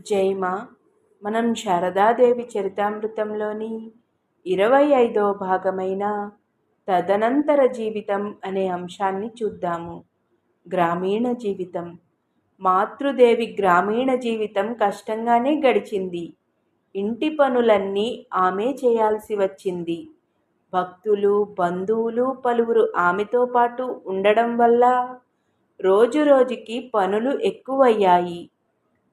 జైమా మనం శారదాదేవి చరితామృతంలోని ఇరవై ఐదో భాగమైన తదనంతర జీవితం అనే అంశాన్ని చూద్దాము. గ్రామీణ జీవితం. మాతృదేవి గ్రామీణ జీవితం కష్టంగానే గడిచింది. ఇంటి పనులన్నీ ఆమె చేయాల్సి వచ్చింది. భక్తులు బంధువులు పలువురు ఆమెతో పాటు ఉండడం వల్ల రోజు రోజుకి పనులు ఎక్కువయ్యాయి.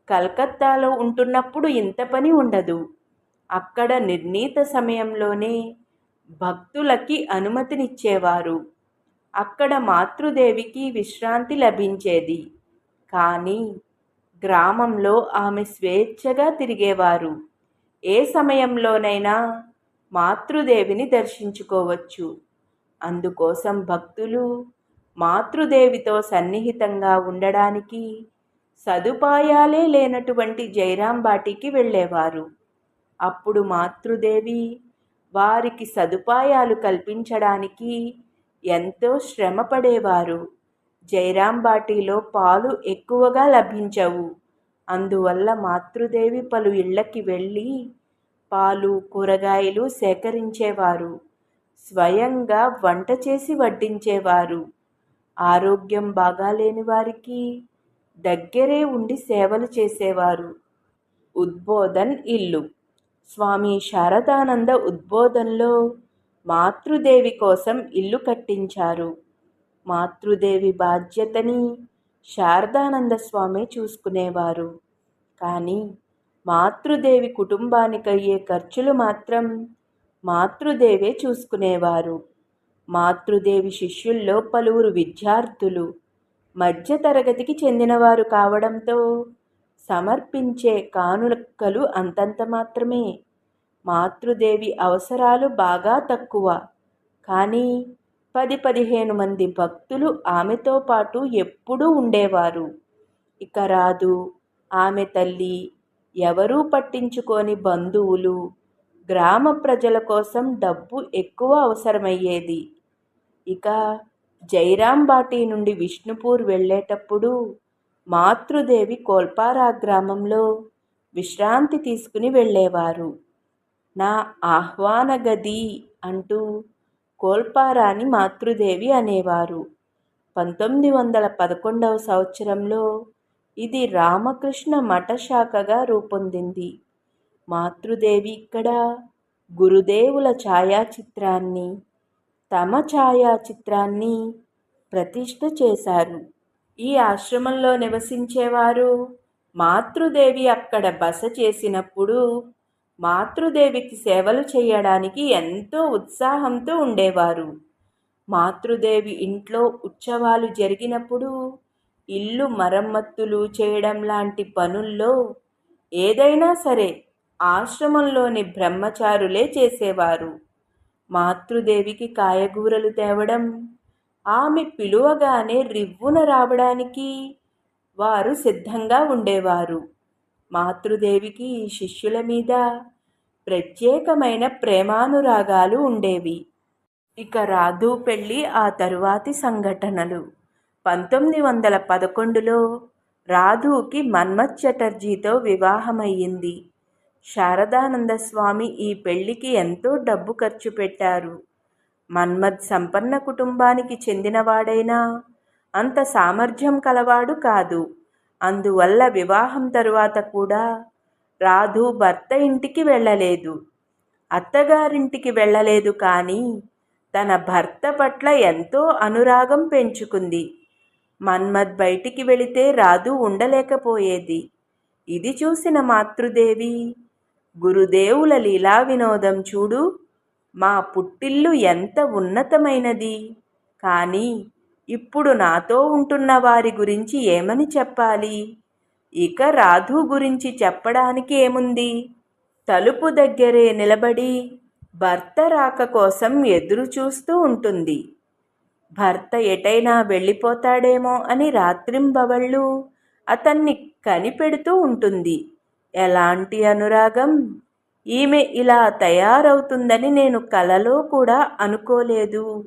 కలకత్తాలో ఉంటున్నప్పుడు ఇంత పని ఉండదు. అక్కడ నిర్ణీత సమయంలోనే భక్తులకి అనుమతినిచ్చేవారు. అక్కడ మాతృదేవికి విశ్రాంతి లభించేది. కానీ గ్రామంలో ఆమె స్వేచ్ఛగా తిరిగేవారు. ఏ సమయంలోనైనా మాతృదేవిని దర్శించుకోవచ్చు. అందుకోసం భక్తులు మాతృదేవితో సన్నిహితంగా ఉండడానికి సదుపాయాలే లేనటువంటి జైరాంబాటికి వెళ్ళేవారు. అప్పుడు మాతృదేవి వారికి సదుపాయాలు కల్పించడానికి ఎంతో శ్రమ పడేవారు పాలు ఎక్కువగా లభించవు. అందువల్ల మాతృదేవి పలు ఇళ్ళకి వెళ్ళి పాలు కూరగాయలు సేకరించేవారు. స్వయంగా వంట చేసి వడ్డించేవారు. ఆరోగ్యం బాగాలేని వారికి దగ్గరే ఉండి సేవలు చేసేవారు. ఉద్బోధన్ ఇల్లు. స్వామి శారదానంద ఉద్బోధనలో మాతృదేవి కోసం ఇల్లు కట్టించారు. మాతృదేవి బాధ్యతని శారదానంద స్వామి చూసుకునేవారు. కానీ మాతృదేవి కుటుంబానికి అయ్యే ఖర్చులు మాత్రం మాతృదేవే చూసుకునేవారు. మాతృదేవి శిష్యుల్లో పలువురు విద్యార్థులు మధ్యతరగతికి చెందినవారు కావడంతో సమర్పించే కానుకలు అంతంత మాత్రమే. మాతృదేవి అవసరాలు బాగా తక్కువ. కానీ పది పదిహేను మంది భక్తులు ఆమెతో పాటు ఎప్పుడూ ఉండేవారు. ఇక రాదు. ఆమె తల్లి ఎవరూ పట్టించుకోని బంధువులు గ్రామ ప్రజల కోసం డబ్బు ఎక్కువ అవసరమయ్యేది. ఇక జైరాంబాటి నుండి విష్ణుపూర్ వెళ్ళేటప్పుడు మాతృదేవి కోల్పారా గ్రామంలో విశ్రాంతి తీసుకుని వెళ్ళేవారు. నా ఆహ్వాన గది అంటూ కోల్పారాని మాతృదేవి అనేవారు. పంతొమ్మిది వందల పదకొండవ సంవత్సరంలో ఇది రామకృష్ణ మఠశాఖగా రూపొందింది. మాతృదేవి ఇక్కడ గురుదేవుల ఛాయాచిత్రాన్ని తమ ఛాయాచిత్రాన్ని ప్రతిష్ఠ చేశారు. ఈ ఆశ్రమంలో నివసించేవారు మాతృదేవి అక్కడ బస చేసినప్పుడు మాతృదేవికి సేవలు చేయడానికి ఎంతో ఉత్సాహంతో ఉండేవారు. మాతృదేవి ఇంట్లో ఉత్సవాలు జరిగినప్పుడు ఇల్లు మరమ్మత్తులు చేయడం లాంటి పనుల్లో ఏదైనా సరే ఆశ్రమంలోని బ్రహ్మచారులే చేసేవారు. మాతృదేవికి కాయగూరలు తేవడం ఆమె పిలువగానే రివ్వున రావడానికి వారు సిద్ధంగా ఉండేవారు. మాతృదేవికి శిష్యుల మీద ప్రత్యేకమైన ప్రేమానురాగాలు ఉండేవి. ఇక రాధు పెళ్ళి ఆ తరువాతి సంఘటనలు. పంతొమ్మిది వందల పదకొండులో రాధుకి మన్మత్ చటర్జీతో వివాహమయ్యింది. శారదానంద స్వామి ఈ పెళ్ళికి ఎంతో డబ్బు ఖర్చు పెట్టారు. మన్మద్ సంపన్న కుటుంబానికి చెందినవాడైనా అంత సామర్థ్యం కలవాడు కాదు. అందువల్ల వివాహం తరువాత కూడా రాధు భర్త ఇంటికి వెళ్ళలేదు. అత్తగారింటికి వెళ్ళలేదు కానీ తన భర్త పట్ల ఎంతో అనురాగం పెంచుకుంది. మన్మద్ బయటికి వెళితే రాధు ఉండలేకపోయేది. ఇది చూసిన మాతృదేవి గురుదేవుల లీలా వినోదం చూడు. మా పుట్టిల్లు ఎంత ఉన్నతమైనది. కానీ ఇప్పుడు నాతో ఉంటున్న వారి గురించి ఏమని చెప్పాలి? ఇక రాధు గురించి చెప్పడానికి ఏముంది? తలుపు దగ్గరే నిలబడి భర్త రాక కోసం ఎదురు చూస్తూ ఉంటుంది. భర్త ఎటైనా వెళ్ళిపోతాడేమో అని రాత్రింబవళ్ళు అతన్ని కనిపెడుతూ ఉంటుంది. ఎలాంటి అనురాగం? ఈమె ఇలా తయారవుతుందని నేను కలలో కూడా అనుకోలేదు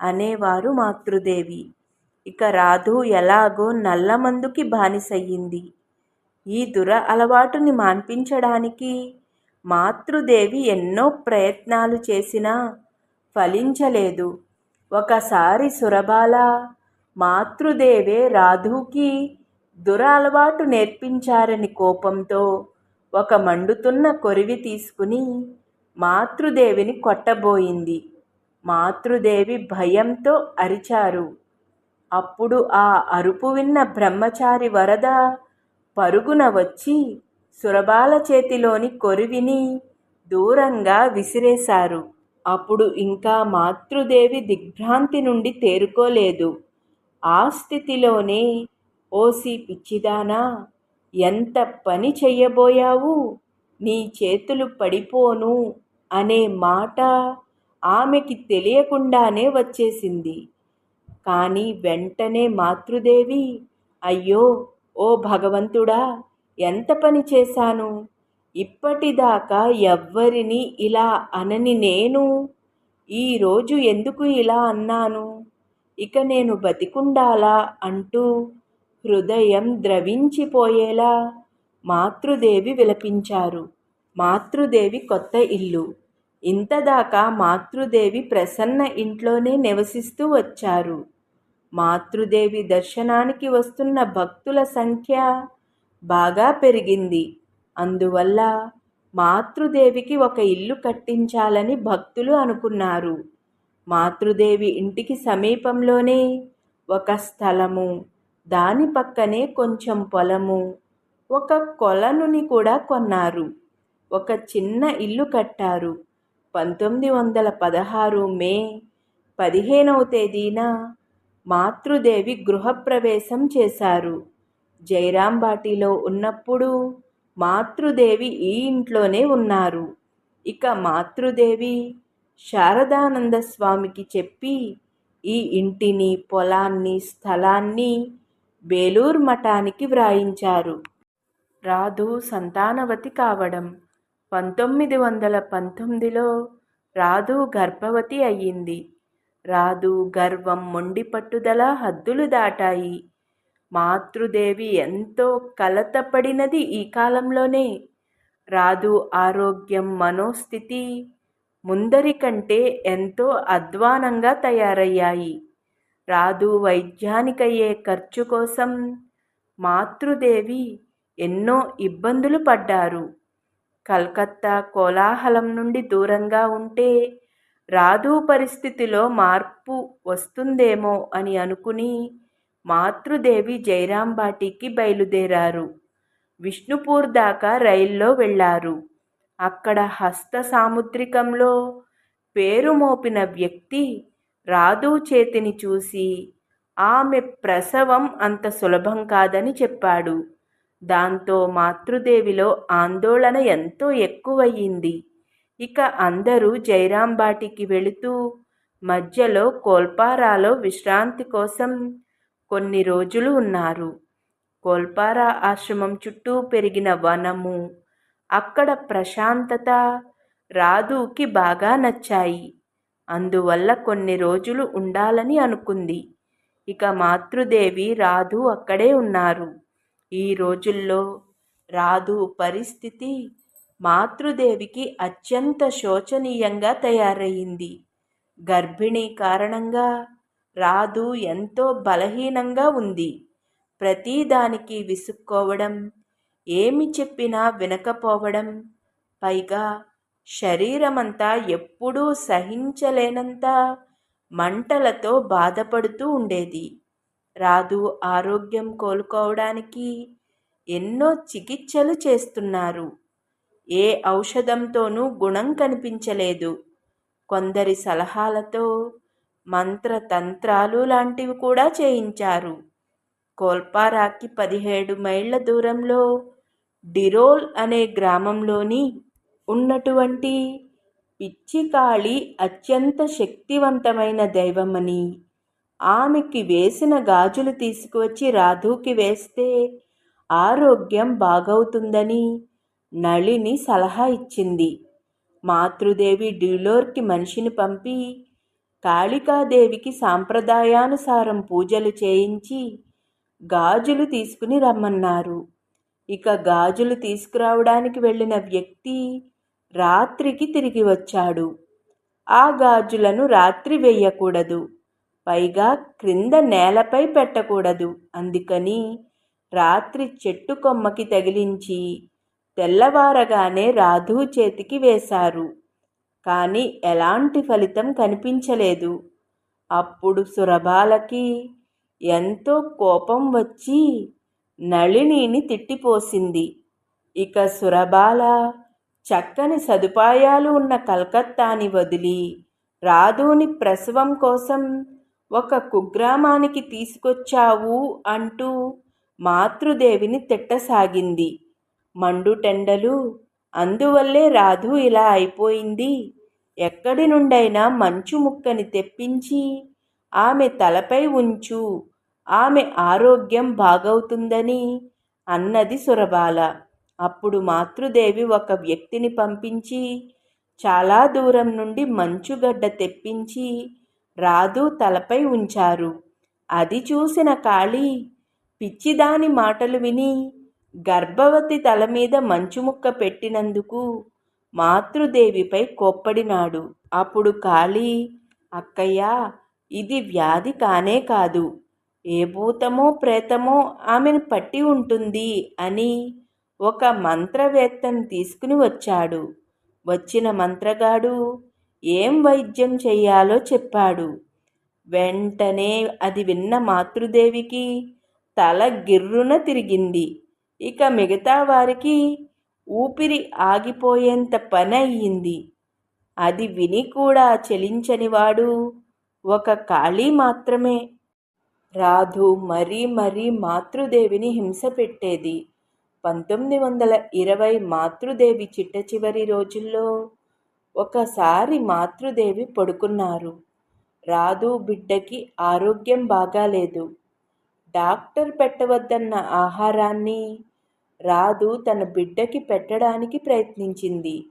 అనేవారు మాతృదేవి. ఇక రాధు ఎలాగో నల్లమందుకి బానిసయ్యింది. ఈ దుర అలవాటుని మాన్పించడానికి మాతృదేవి ఎన్నో ప్రయత్నాలు చేసినా ఫలించలేదు. ఒకసారి సురబాల మాతృదేవే రాధుకి దుర అలవాటు నేర్పించారని కోపంతో ఒక మండుతున్న కొరివి తీసుకుని మాతృదేవిని కొట్టబోయింది. మాతృదేవి భయంతో అరిచారు. అప్పుడు ఆ అరుపు విన్న బ్రహ్మచారి వరద పరుగున వచ్చి సురబాల చేతిలోని కొరివిని దూరంగా విసిరేశారు. అప్పుడు ఇంకా మాతృదేవి దిగ్భ్రాంతి నుండి తేరుకోలేదు. ఆ స్థితిలోనే ఓసి పిచ్చిదానా ఎంత పని చెయ్యబోయావు? నీ చేతులు పడిపోను అనే మాట ఆమెకి తెలియకుండానే వచ్చేసింది. కానీ వెంటనే మాతృదేవి అయ్యో ఓ భగవంతుడా ఎంత పని చేశాను? ఇప్పటిదాకా ఎవ్వరిని ఇలా అనని నేను ఈరోజు ఎందుకు ఇలా అన్నాను? ఇక నేను బతికుండాలా అంటూ హృదయం ద్రవించిపోయేలా మాతృదేవి విలపించారు. మాతృదేవి కొత్త ఇల్లు. ఇంతదాకా మాతృదేవి ప్రసన్న ఇంట్లోనే నివసిస్తూ వచ్చారు. మాతృదేవి దర్శనానికి వస్తున్న భక్తుల సంఖ్య బాగా పెరిగింది. అందువల్ల మాతృదేవికి ఒక ఇల్లు కట్టించాలని భక్తులు అనుకున్నారు. మాతృదేవి ఇంటికి సమీపంలోనే ఒక స్థలము దాని పక్కనే కొంచెం పొలము. ఒక కొలనుని కూడా కొన్నారు. ఒక చిన్న ఇల్లు కట్టారు. పంతొమ్మిది వందల పదహారు మే పదిహేనవ తేదీన మాతృదేవి గృహప్రవేశం చేశారు. జైరాంబాటిలో ఉన్నప్పుడు మాతృదేవి ఈ ఇంట్లోనే ఉన్నారు. ఇక మాతృదేవి శారదానంద స్వామికి చెప్పి ఈ ఇంటిని పొలాన్ని స్థలాన్ని బేలూర్ మఠానికి వ్రాయించారు. రాధు సంతానవతి కావడం. పంతొమ్మిది వందల పంతొమ్మిదిలో రాధు గర్భవతి అయ్యింది. రాధు గర్వం మొండి పట్టుదల హద్దులు దాటాయి. మాతృదేవి ఎంతో కలతపడినది ఈ కాలంలోనే. రాధు ఆరోగ్యం మనోస్థితి ముందరి కంటే ఎంతో అధ్వానంగా తయారయ్యాయి. రాధు వైద్యానికయ్యే ఖర్చు కోసం. మాతృదేవి ఎన్నో ఇబ్బందులు పడ్డారు. కలకత్తా కోలాహలం నుండి దూరంగా ఉంటే రాధు పరిస్థితిలో మార్పు వస్తుందేమో అని అనుకుని మాతృదేవి జైరాంబాటికి బయలుదేరారు. విష్ణుపూర్ దాకా రైల్లో వెళ్ళారు అక్కడ హస్త సాముద్రికంలో పేరు మోపిన వ్యక్తి రాధు చేతిని చూసి ఆమె ప్రసవం అంత సులభం కాదని చెప్పాడు. దాంతో మాతృదేవిలో ఆందోళన ఎంతో ఎక్కువయ్యింది. ఇక అందరూ జైరాంబాటికి వెళుతూ మధ్యలో కోల్పారాలో విశ్రాంతి కోసం కొన్ని రోజులు ఉన్నారు. కోల్పారా ఆశ్రమం చుట్టూ పెరిగిన వనము అక్కడ ప్రశాంతత రాధుకి బాగా నచ్చాయి. అందువల్ల కొన్ని రోజులు ఉండాలని అనుకుంది. ఇక మాతృదేవి రాధు అక్కడే ఉన్నారు. ఈ రోజుల్లో రాధు పరిస్థితి మాతృదేవికి అత్యంత శోచనీయంగా తయారయ్యింది గర్భిణీ కారణంగా రాధు ఎంతో బలహీనంగా ఉంది. ప్రతిదానికి విసుక్కోవడం ఏమి చెప్పినా వినకపోవడం పైగా శరీరమంతా ఎప్పుడూ సహించలేనంత మంటలతో బాధపడుతూ ఉండేది. రాధు ఆరోగ్యం కోలుకోవడానికి ఎన్నో చికిత్సలు చేస్తున్నారు. ఏ ఔషధంతోనూ గుణం కనిపించలేదు. కొందరి సలహాలతో మంత్రతంత్రాలు లాంటివి కూడా చేయించారు. కోల్పారాకి పదిహేడు మైళ్ళ దూరంలో డిరోల్ అనే గ్రామంలోని ఉన్నటువంటి పిచ్చికాళి అత్యంత శక్తివంతమైన దైవమని. ఆమెకి వేసిన గాజులు తీసుకువచ్చి రాధుకి వేస్తే ఆరోగ్యం బాగవుతుందని నళిని సలహా ఇచ్చింది. మాతృదేవి డ్యూలోర్కి మనిషిని పంపి కాళికాదేవికి సాంప్రదాయానుసారం పూజలు చేయించి గాజులు తీసుకుని రమ్మన్నారు. ఇక గాజులు తీసుకురావడానికి వెళ్ళిన వ్యక్తి రాత్రికి తిరిగి వచ్చాడు. ఆ గాజులను రాత్రి వేయకూడదు. పైగా క్రింద నేలపై పెట్టకూడదు. అందుకని రాత్రి చెట్టు కొమ్మకి తగిలించి తెల్లవారగానే రాధు చేతికి వేశారు. కానీ ఎలాంటి ఫలితం కనిపించలేదు. అప్పుడు సురభాలకి ఎంతో కోపం వచ్చి నళినిని తిట్టిపోసింది. ఇక సురబాల చక్కని సదుపాయాలు ఉన్న కలకత్తాని వదిలి రాధుని ప్రసవం కోసం ఒక కుగ్రామానికి తీసుకొచ్చావు అంటూ మాతృదేవిని తిట్టసాగింది. మండుటెండలు అందువల్లే రాధు ఇలా అయిపోయింది. ఎక్కడి నుండైనా మంచు ముక్కని తెప్పించి ఆమె తలపై ఉంచు ఆమె ఆరోగ్యం బాగవుతుందని అన్నది సురబాల. అప్పుడు మాతృదేవి ఒక వ్యక్తిని పంపించి చాలా దూరం నుండి మంచుగడ్డ తెప్పించి రాధు తలపై ఉంచారు. అది చూసిన కాళీ పిచ్చిదాని మాటలు విని గర్భవతి తల మీద మంచుముక్క పెట్టినందుకు మాతృదేవిపై కోప్పడినాడు. అప్పుడు కాళీ అక్కయ్య ఇది వ్యాధి కానే కాదు. ఏ భూతమో ప్రేతమో ఆమెను పట్టి ఉంటుంది అని ఒక మంత్రవేత్తను తీసుకుని వచ్చాడు. వచ్చిన మంత్రగాడు ఏం వైద్యం చెయ్యాలో చెప్పాడు. వెంటనే అది విన్న మాతృదేవికి తల గిర్రున తిరిగింది. ఇక మిగతా వారికి ఊపిరి ఆగిపోయేంత పని అయ్యింది. అది విని కూడా చెలించనివాడు ఒక ఖాళీ మాత్రమే. రాధు మరీ మరీ మాతృదేవిని హింస పెట్టేది. పంతొమ్మిది వందల ఇరవై మాతృదేవి చిట్ట చివరి రోజుల్లో ఒకసారి మాతృదేవి పడుకున్నారు. రాదు బిడ్డకి ఆరోగ్యం బాగాలేదు. డాక్టర్ పెట్టవద్దన్న ఆహారాన్ని రాదు తన బిడ్డకి పెట్టడానికి ప్రయత్నించింది.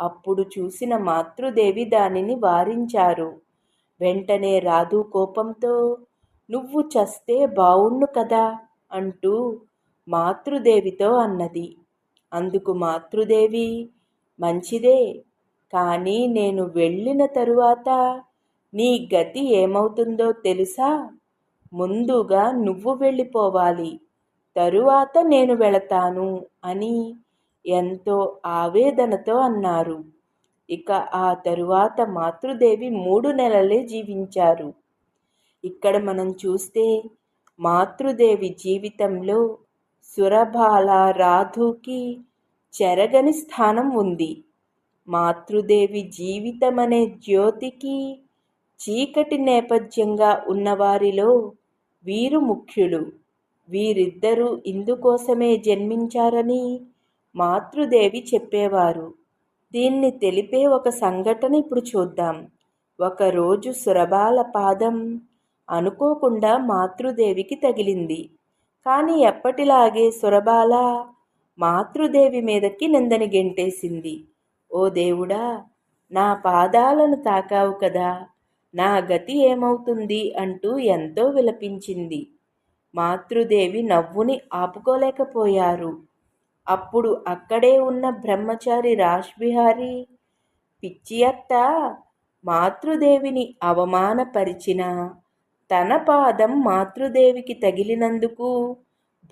అప్పుడు చూసిన మాతృదేవి దానిని వారించారు. వెంటనే రాధు కోపంతో నువ్వు చస్తే బావుణ్ణు కదా అంటూ మాతృదేవితో అన్నది. అందుకు మాతృదేవి మంచిదే కానీ నేను వెళ్ళిన తరువాత నీ గతి ఏమవుతుందో తెలుసా? ముందుగా నువ్వు వెళ్ళిపోవాలి తరువాత నేను వెళతాను అని ఎంతో ఆవేదనతో అన్నారు. ఇక ఆ తరువాత మాతృదేవి మూడు నెలలే జీవించారు. ఇక్కడ మనం చూస్తే మాతృదేవి జీవితంలో సురబాల రాధుకి చెరగని స్థానం ఉంది. మాతృదేవి జీవితం అనే జ్యోతికి చీకటి నేపథ్యంగా ఉన్నవారిలో వీరు ముఖ్యులు. వీరిద్దరూ ఇందుకోసమే జన్మించారని మాతృదేవి చెప్పేవారు. దీన్ని తెలిపే ఒక సంఘటన ఇప్పుడు చూద్దాం. ఒకరోజు సురబాల పాదం అనుకోకుండా మాతృదేవికి తగిలింది. కానీ ఎప్పటిలాగే సురబాల మాతృదేవి మీదకి నిందని గెంటేసింది. ఓ దేవుడా నా పాదాలను తాకావు కదా నా గతి ఏమవుతుంది అంటూ ఎంతో విలపించింది. మాతృదేవి నవ్వుని ఆపుకోలేకపోయారు. అప్పుడు అక్కడే ఉన్న బ్రహ్మచారి రాష్బిహారి పిచ్చి అత్త మాతృదేవిని అవమానపరిచిన తన పాదం మాతృదేవికి తగిలినందుకు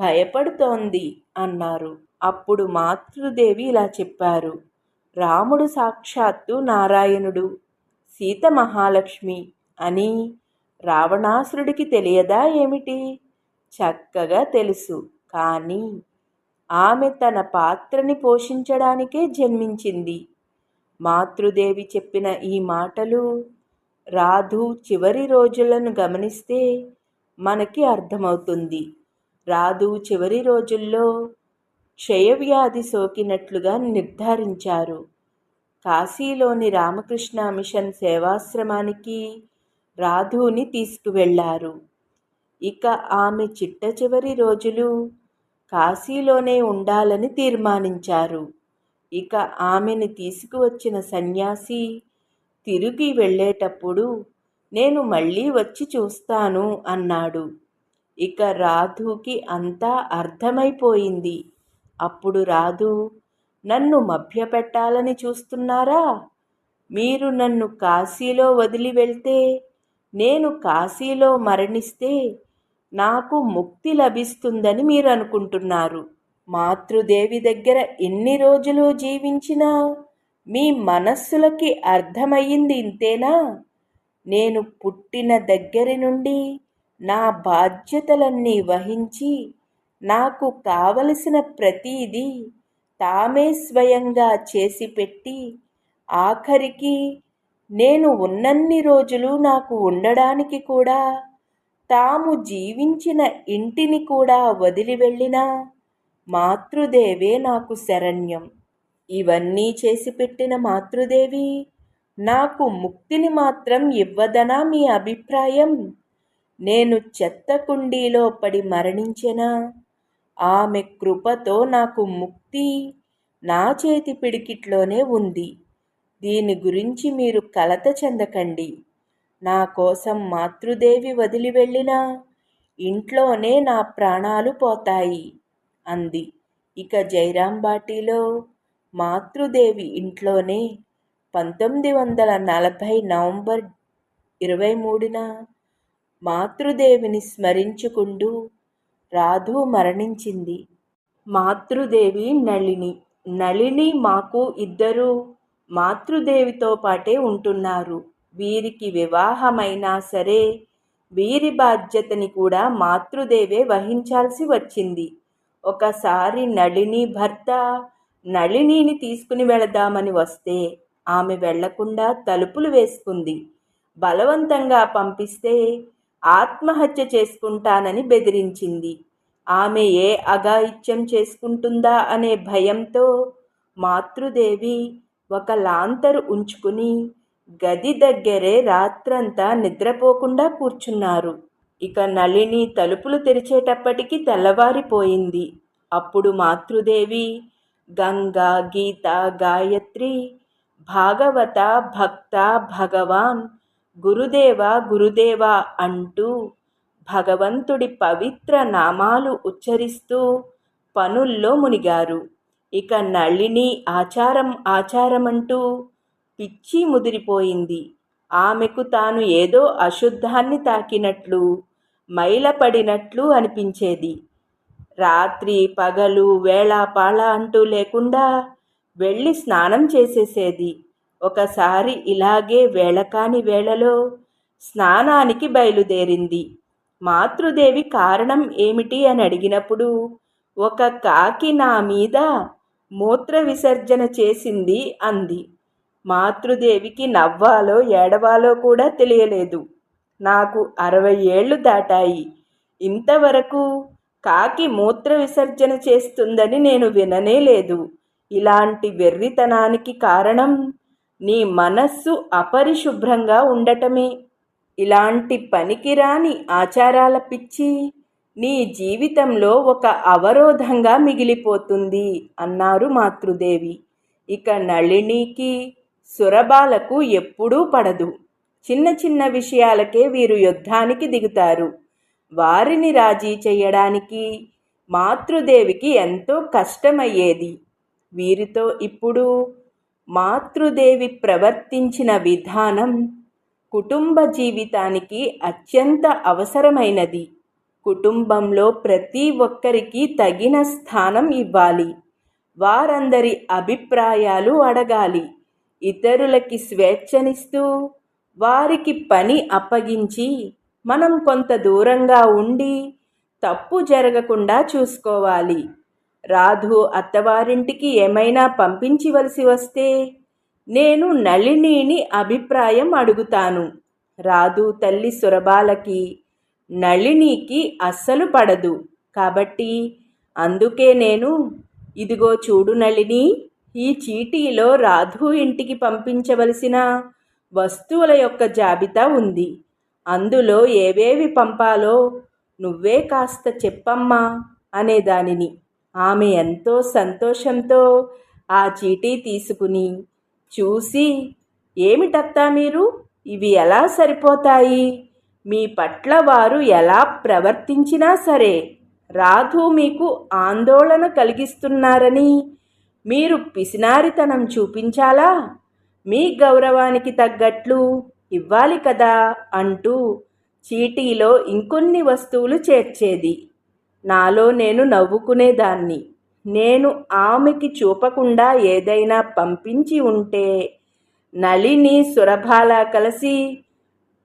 భయపడుతోంది అన్నారు. అప్పుడు మాతృదేవి ఇలా చెప్పారు. రాముడు సాక్షాత్తు నారాయణుడు. సీత మహాలక్ష్మి అని రావణాసురుడికి తెలియదా ఏమిటి? చక్కగా తెలుసు. కానీ ఆమె తన పాత్రని పోషించడానికే జన్మించింది. మాతృదేవి చెప్పిన ఈ మాటలు రాధు చివరి రోజులను గమనిస్తే మనకి అర్థమవుతుంది. రాధు చివరి రోజుల్లో క్షయవ్యాధి సోకినట్లుగా నిర్ధారించారు. కాశీలోని రామకృష్ణ మిషన్ సేవాశ్రమానికి రాధుని తీసుకువెళ్ళారు. ఇక ఆమె చిట్ట చివరి రోజులు కాశీలోనే ఉండాలని తీర్మానించారు. ఇక ఆమెను తీసుకువచ్చిన సన్యాసి తిరిగి వెళ్ళేటప్పుడు నేను మళ్ళీ వచ్చి చూస్తాను అన్నాడు. ఇక రాధుకి అంతా అర్థమైపోయింది. అప్పుడు రాదు నన్ను మభ్యపెట్టాలని చూస్తున్నారా? మీరు నన్ను కాశీలో వదిలి వెళ్తే నేను కాశీలో మరణిస్తే నాకు ముక్తి లభిస్తుందని మీరు అనుకుంటున్నారు మాతృదేవి దగ్గర ఎన్ని రోజులు జీవించినా మీ మనస్సులకి అర్థమయ్యింది ఇంతేనా? నేను పుట్టిన దగ్గరి నుండి నా బాధ్యతలన్నీ వహించి నాకు కావలసిన ప్రతీదీ తామే స్వయంగా చేసి పెట్టి ఆఖరికి నేను ఉన్నన్ని రోజులు నాకు ఉండడానికి కూడా తాము జీవించిన ఇంటిని కూడా వదిలి వెళ్ళినా మాతృదేవే నాకు శరణ్యం. ఇవన్నీ చేసి పెట్టిన మాతృదేవి నాకు ముక్తిని మాత్రం ఇవ్వదనా మీ అభిప్రాయం? నేను చెత్త కుండీలో పడి మరణించెనా? ఆమె కృపతో నాకు ముక్తి నా చేతి పిడికిట్లోనే ఉంది. దీని గురించి మీరు కలత చెందకండి. నా కోసం మాతృదేవి వదిలి వెళ్ళినా ఇంట్లోనే నా ప్రాణాలు పోతాయి అంది. ఇక జైరాంబాటిలో మాతృదేవి ఇంట్లోనే పంతొమ్మిది వందల నలభై నవంబర్ ఇరవై మూడున మాతృదేవిని స్మరించుకుంటూ రాధు మరణించింది. మాతృదేవి నళిని. నళిని మాకు ఇద్దరు మాతృదేవితో పాటే ఉంటున్నారు. వీరికి వివాహమైనా సరే వీరి బాధ్యతని కూడా మాతృదేవే వహించాల్సి వచ్చింది. ఒకసారి నళిని భర్త నళినిని తీసుకుని వెళదామని వస్తే ఆమె వెళ్ళకుండా తలుపులు వేసుకుంది. బలవంతంగా పంపిస్తే ఆత్మహత్య చేసుకుంటానని బెదిరించింది. ఆమె ఏ అఘాయిత్యం చేసుకుంటుందా అనే భయంతో మాతృదేవి ఒక లాంతరు ఉంచుకుని గది దగ్గరే రాత్రంతా నిద్రపోకుండా కూర్చున్నారు. ఇక నళిని తలుపులు తెరిచేటప్పటికి తెల్లవారిపోయింది. అప్పుడు మాతృదేవి గంగా గీత గాయత్రి భాగవత భక్త భగవాన్ గురుదేవ గురుదేవ అంటూ భగవంతుడి పవిత్ర నామాలు ఉచ్చరిస్తూ పనుల్లో మునిగారు. ఇక నళిని ఆచారం ఆచారమంటూ పిచ్చి ముదిరిపోయింది. ఆమెకు తాను ఏదో అశుద్ధాన్ని తాకినట్లు మైలపడినట్లు అనిపించేది. రాత్రి పగలు వేళాపాళ అంటూ లేకుండా వెళ్ళి స్నానం చేసేసేది. ఒకసారి ఇలాగే వేళకాని వేళలో స్నానానికి బయలుదేరింది. మాతృదేవి కారణం ఏమిటి అని అడిగినప్పుడు ఒక కాకి నా మీద మూత్ర విసర్జన చేసింది అంది. మాతృదేవికి నవ్వాలో ఏడవాలో కూడా తెలియలేదు. నాకు అరవై ఏళ్ళు దాటాయి. ఇంతవరకు కాకి మూత్ర విసర్జన చేస్తుందని నేను విననే లేదు. ఇలాంటి వెర్రితనానికి కారణం నీ మనస్సు అపరిశుభ్రంగా ఉండటమే. ఇలాంటి పనికిరాని ఆచారాల పిచ్చి నీ జీవితంలో ఒక అవరోధంగా మిగిలిపోతుంది అన్నారు మాతృదేవి. ఇక నళినికి సురబాలకు ఎప్పుడూ పడదు. చిన్న చిన్న విషయాలకే వీరు యుద్ధానికి దిగుతారు. వారిని రాజీ చేయడానికి మాతృదేవికి ఎంతో కష్టమయ్యేది. వీరితో ఇప్పుడు మాతృదేవి ప్రవర్తించిన విధానం కుటుంబ జీవితానికి అత్యంత అవసరమైనది. కుటుంబంలో ప్రతి ఒక్కరికి తగిన స్థానం ఇవ్వాలి. వారందరి అభిప్రాయాలు అడగాలి. ఇతరులకి స్వేచ్ఛనిస్తూ వారికి పని అప్పగించి మనం కొంత దూరంగా ఉండి తప్పు జరగకుండా చూసుకోవాలి. రాధు అత్తవారింటికి ఏమైనా పంపించవలసి వస్తే నేను నళినిని అభిప్రాయం అడుగుతాను. రాధు తల్లి సురబాలకి నళినికి అస్సలు పడదు. కాబట్టి అందుకే నేను ఇదిగో చూడు నళిని ఈ చీటీలో రాధు ఇంటికి పంపించవలసిన వస్తువుల యొక్క జాబితా ఉంది. అందులో ఏవేవి పంపాలో నువ్వే కాస్త చెప్పమ్మా అనేదానిని. ఆమె ఎంతో సంతోషంతో ఆ చీటీ తీసుకుని చూసి ఏమిటత్తా మీరు? ఇవి ఎలా సరిపోతాయి? మీ పట్ల వారు ఎలా ప్రవర్తించినా సరే రాధు మీకు ఆందోళన కలిగిస్తున్నారని మీరు పిసినారితనం చూపించాలా? మీ గౌరవానికి తగ్గట్లు ఇవ్వాలి కదా అంటూ చీటీలో ఇంకొన్ని వస్తువులు చేర్చేది. నాలో నేను నవ్వుకునేదాన్ని. నేను ఆమెకి చూపకుండా ఏదైనా పంపించి ఉంటే నళిని సురభాలా కలిసి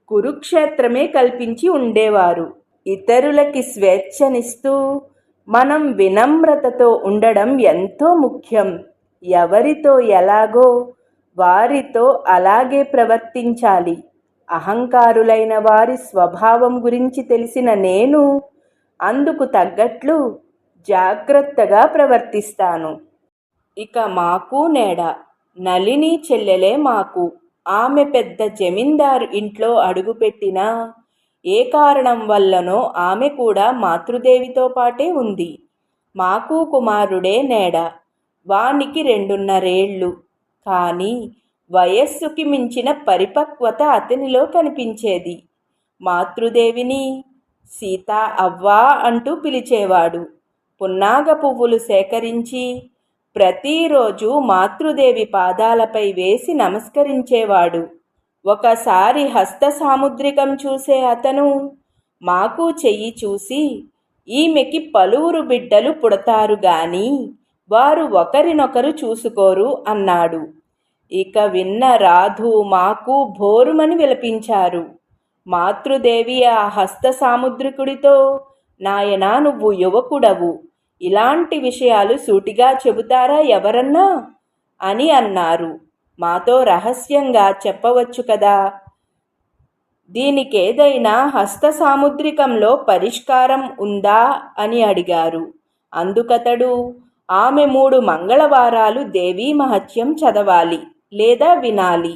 కురుక్షేత్రమే కల్పించి ఉండేవారు. ఇతరులకి స్వేచ్ఛనిస్తూ మనం వినమ్రతతో ఉండడం ఎంతో ముఖ్యం. ఎవరితో ఎలాగో వారితో అలాగే ప్రవర్తించాలి. అహంకారులైన వారి స్వభావం గురించి తెలిసిన నేను అందుకు తగ్గట్లు జాగ్రత్తగా ప్రవర్తిస్తాను. ఇక మాకు నేడ. నలిని చెల్లెలే మాకు. ఆమె పెద్ద జమీందారు ఇంట్లో అడుగుపెట్టినా ఏ కారణం వల్లనో ఆమె కూడా మాతృదేవితో పాటే ఉంది. మాకు కుమారుడే నేడ. వానికి రెండున్నరేళ్ళు. కానీ వయస్సుకి మించిన పరిపక్వత అతనిలో కనిపించేది. మాతృదేవిని సీత అవ్వా అంటూ పిలిచేవాడు. పున్నాగ పువ్వులు సేకరించి ప్రతిరోజు మాతృదేవి పాదాలపై వేసి నమస్కరించేవాడు. ఒకసారి హస్త సాముద్రికం చూసే అతను మాకు చెయ్యి చూసి ఈమెకి పలువురు బిడ్డలు పుడతారు గాని వారు ఒకరినొకరు చూసుకోరు అన్నాడు. ఇక విన్న రాధు మాకు భోరుమని విలపించారు. మాతృదేవి ఆ హస్త సాముద్రికుడితో నాయనా నువ్వు యువకుడవు. ఇలాంటి విషయాలు సూటిగా చెబుతారా ఎవరన్నా? అని అన్నారు. మాతో రహస్యంగా చెప్పవచ్చు కదా. దీనికేదైనా హస్త సాముద్రికంలో పరిష్కారం ఉందా? అని అడిగారు. అందుకతడు ఆమె మూడు మంగళవారాలు దేవీ మహత్యం చదవాలి లేదా వినాలి.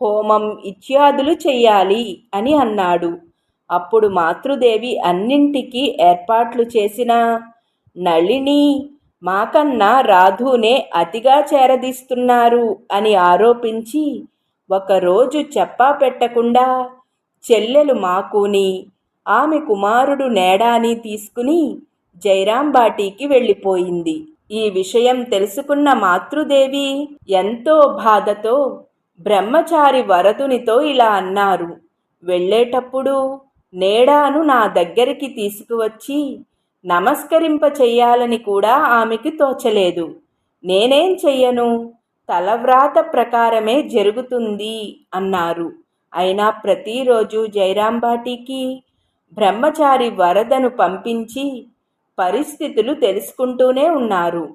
హోమం ఇత్యాదులు చెయ్యాలి అని అన్నాడు. అప్పుడు మాతృదేవి అన్నింటికీ ఏర్పాట్లు చేసిన నళిని మాకన్నా రాధునే అతిగా చేరదీస్తున్నారు అని ఆరోపించి ఒకరోజు చెప్పా పెట్టకుండా చెల్లెలు మాకుని ఆమె కుమారుడు నేడాని తీసుకుని జైరాంబాటీకి వెళ్ళిపోయింది. ఈ విషయం తెలుసుకున్న మాతృదేవి ఎంతో బాధతో బ్రహ్మచారి వరదునితో ఇలా అన్నారు. వెళ్ళేటప్పుడు నేడాను నా దగ్గరికి తీసుకువచ్చి నమస్కరింప చెయ్యాలని కూడా ఆమెకి తోచలేదు. నేనేం చెయ్యను? తలవ్రాత ప్రకారమే జరుగుతుంది అన్నారు. అయినా ప్రతిరోజు జైరాంబాటికి బ్రహ్మచారి వరదను పంపించి పరిస్థితులు తెలుసుకుంటూనే ఉన్నారు.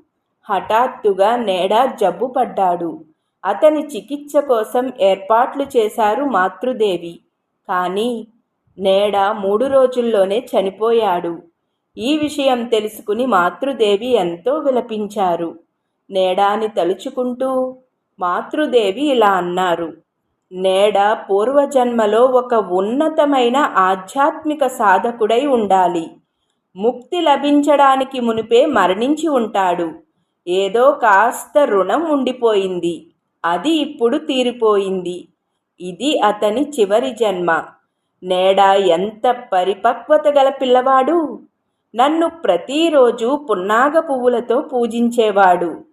హఠాత్తుగా నేడా జబ్బు పడ్డాడు. అతని చికిత్స కోసం ఏర్పాట్లు చేశారు మాతృదేవి. కానీ నేడా మూడు రోజుల్లోనే చనిపోయాడు. ఈ విషయం తెలుసుకుని మాతృదేవి ఎంతో విలపించారు. నేడాని తలుచుకుంటూ మాతృదేవి ఇలా అన్నారు. నేడ పూర్వజన్మలో ఒక ఉన్నతమైన ఆధ్యాత్మిక సాధకుడై ఉండాలి. ముక్తి లభించడానికి మునిపే మరణించి ఉంటాడు. ఏదో కాస్త రుణం ఉండిపోయింది. అది ఇప్పుడు తీరిపోయింది. ఇది అతని చివరి జన్మ. నేడా ఎంత పరిపక్వత గల పిల్లవాడు. నన్ను ప్రతిరోజు పున్నాగ పువ్వులతో పూజించేవాడు.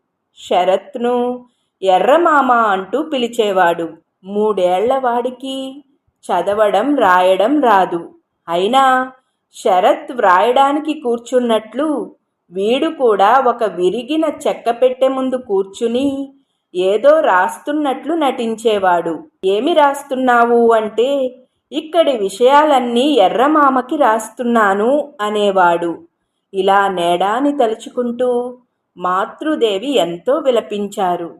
శరత్ను ఎర్రమామ అంటూ పిలిచేవాడు. మూడేళ్ళవాడికి చదవడం రాయడం రాదు. అయినా శరత్ వ్రాయడానికి కూర్చున్నట్లు వీడు కూడా ఒక విరిగిన చెక్క పెట్టె ముందు కూర్చుని ఏదో రాస్తున్నట్లు నటించేవాడు. ఏమి రాస్తున్నావు? అంటే ఇక్కడి విషయాలన్నీ ఎర్రమామకి రాస్తున్నాను అనేవాడు. ఇలా నేడాని తలుచుకుంటూ మాతృదేవి ఎంతో విలపించారు.